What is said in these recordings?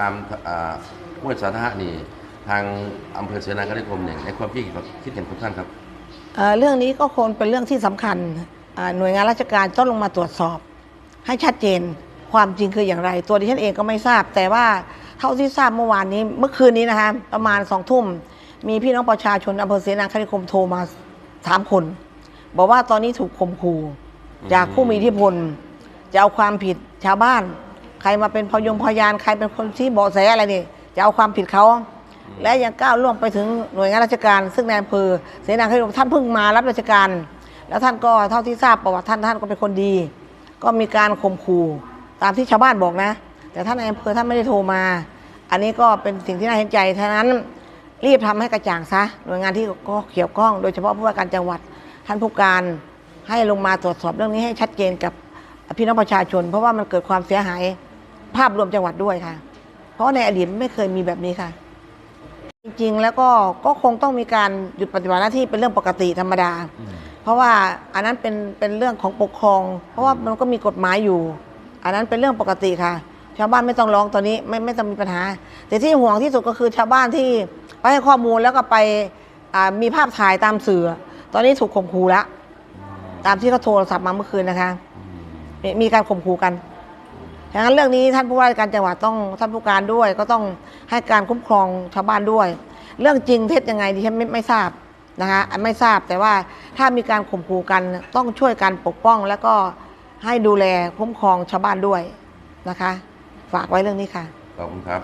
ตามอ่าห้วยสาธารณะนี่ทางอำเภอเสนาคณิคมเนี่ยในความคิดคิดเห็นของท่านครับเอ่อเรื่องนี้ก็คงเป็นเรื่องที่สำคัญอ่าหน่วยงานราชการต้องลงมาตรวจสอบ ให้ชัดเจนความจริงคืออย่างไร ตัวดิฉันเองก็ไม่ทราบ แต่ว่าเท่าที่ทราบเมื่อวานนี้เมื่อคืนนี้นะคะประมาณสองทุ่ม มีพี่น้องประชาชนอำเภอเสนาคณิคมโทรมาสามคน บอกว่าตอนนี้ถูกข่มขู่จากผู้มีอิทธิพล จะเอาความผิดชาวบ้าน ใครมาเป็นพยงพยานใครเป็นคนที่เบาะแสอะไรนี่จะเอาความผิดเขา และยังก้าวล่วงไปถึงหน่วยงานราชการ ซึ่งในอำเภอเสนาคณิคมท่านเพิ่งมารับราชการ แล้วท่านก็เท่าที่ทราบประวัติท่านท่านก็เป็นคนดี ก็มีการข่มขู่ตามที่ชาวบ้านบอกนะ แต่ท่านในอำเภอท่านไม่ได้โทรมา อันนี้ก็เป็นสิ่งที่น่าเห็นใจฉะนั้นรีบทำให้กระจ่างซะหน่วยงานที่ก็เกี่ยวข้อง โดยเฉพาะผู้ว่าการจังหวัดท่านผู้การให้ลงมาตรวจสอบเรื่องนี้ให้ชัดเจนกับพี่น้องประชาชน เพราะว่ามันเกิดความเสียหาย ภาพรวมจังหวัดด้วยค่ะ เพราะในอดีตไม่เคยมีแบบนี้ค่ะ จริงๆแล้วก็ก็คงต้องมีการหยุดปฏิบัติหน้าที่เป็นเรื่องปกติธรรมดา เพราะว่าอันนั้นเป็นเป็นเรื่องของปกครอง เพราะว่ามันก็มีกฎหมายอยู่ อันนั้นเป็นเรื่องปกติค่ะ ชาวบ้านไม่ต้องร้องตอนนี้ไม่ไม่ต้องมีปัญหา แต่ที่ห่วงที่สุดก็คือชาวบ้านที่ไปให้ข้อมูลแล้วก็ไปมีภาพถ่ายตามสื่อ ตอนนี้ถูกข่มขู่แล้วตามที่เขาโทรศัพท์มาเมื่อคืนนะคะมมีการข่มขู่กัน ดังนั้นเรื่องนี้ท่านผู้ว่าการจังหวัดต้องท่านผู้การด้วย ก็ต้องให้การคุ้มครองชาวบ้านด้วย เรื่องจริงเท็จยังไงดิฉันไม่ไม่ทราบนะคะไม่ทราบแต่ว่าถ้ามีการข่มขู่กันต้องช่วยกันปกป้อง แล้วก็ให้ดูแลคุ้มครองชาวบ้านด้วยนะคะ ฝากไว้เรื่องนี้ค่ะขอบคุณครับ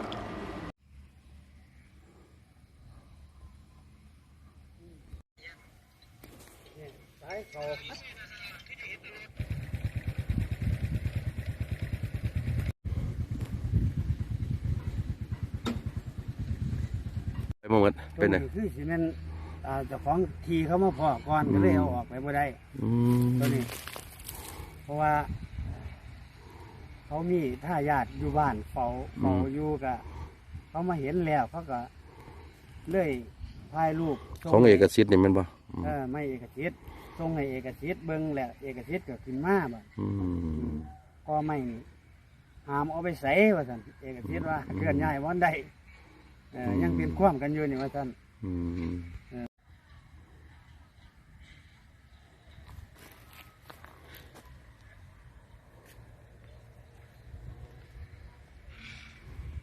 ไปหมดเป็นไงตัวคือสิแม่นอ่าเจ้าของทีเขามาพอก่อนก็เลยเอาออกไปบ่ได้อืมตัวนี้ เพราะว่า เขามีท่าญาติอยู่บ้านเฝ้าเฝ้าอยู่กะเขามาเห็นแล้วเขาก็เลยถ่ายรูปส่ของเอกสิทธิ์นี่แมันบ่อืมเออไม่เอกสิทธิ์ส่งให้เอกสิทธิ์เบิ่งแหละเอกสิทธิ์ก็ขึ้นมาบ่อืมก็ไม่นี่หามเอาไปใส่ว่าซั่นเอกสิทธิ์ว่าเคลื่อนย้ายวันใดเออ ยังเป็นความกันอยู่นี่ว่าซั่นอืม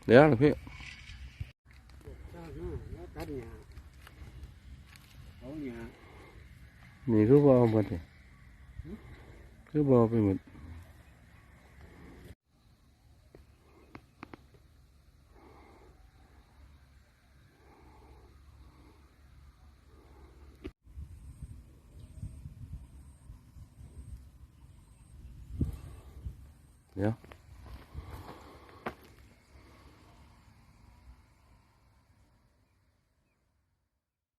เดี๋ยวนะพี่แล้วตัดหญ้าเอาหญ้านี่คือบเอาหมดนี่คือบเอาไปหมด เดี๋ยว